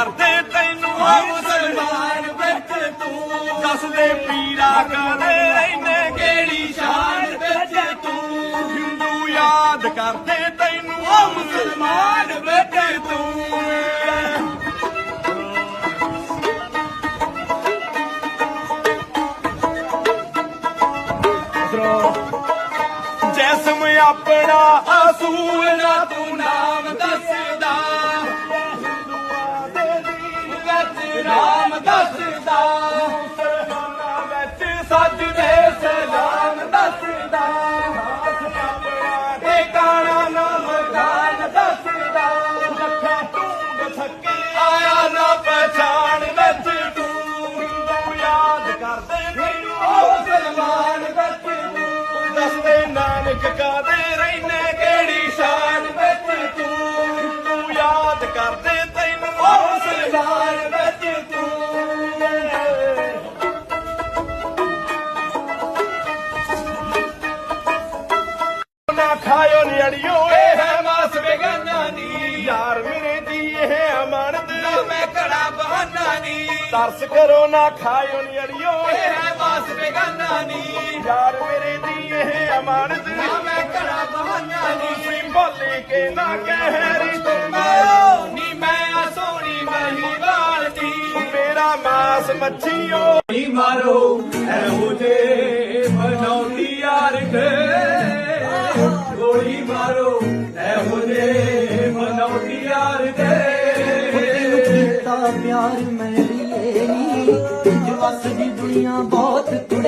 ਕਰਦੇ ਤੈਨੂੰ ਮੁਸਲਮਾਨ ਵਿੱਚ ਤੂੰ। ਦੱਸਦੇ ਪੀਰਾ ਕਦੇ ਰਹਿਨੇ ਕਿਹੜੀ ਸ਼ਾਨ ਵਿੱਚ ਤੂੰ? ਹਿੰਦੂ ਯਾਦ ਕਰਦੇ ਤੈਨੂੰ ਓ ਮੁਸਲਮਾਨ ਵਿੱਚ ਤੂੰ। ਜੈਸਮ ਆਪਣਾ ਅਸੂਲ ਨਾ ਤੂੰ ਨਾਮ ਦੱਸਦਾ। ਦੱਸਦਾ ਮੁਸਲਮਾਨਾਂ ਵਿੱਚ ਸੱਜਦੇ ਸਲਾਮ ਦੱਸਦਾ ਖਾਸ ਆਪਣਾ ਟਿਕਾਣਾ ਨਾ ਤਰਸ ਕਰੋ ਨਾ ਖਾਇਓ ਨਿੜਿਓ ਇਹ ਹੈ ਮਾਸ ਬੇਗਾਨਾ ਨੀ। ਯਾਰ ਮੇਰੇ ਦੀ ਇਹ ਅਮਾਨਤ। ਨਾ ਮੈਂ ਕੜਾ ਬਹਾਨਾ ਨੀ। ਤੁਸੀਂ ਭੁੱਲ ਕੇ ਨਾ ਕਹਿ ਰਿਸ਼ਤੇਦਾਰੋ ਨੀ ਮੈਂ ਆ ਸੋਹਣੀ ਮਹੀਵਾਲ ਦੀ ਮੇਰਾ ਮਾਸ ਮੱਛੀਓ। ਨੀ ਮਾਰੋ ਇਹੋ ਜੇ ਬਣਾਉਂਦੀ ਯਾਰ ਕੇ। ਗੋਲੀ ਮਾਰੋ ਇਹੋ ਜੇ ਬਣਾਉਂਦੀ ਯਾਰ ਕੇ। ਕੀਤਾ ਪਿਆਰ ਮੈਂ। ਲੀਏ ਨੀ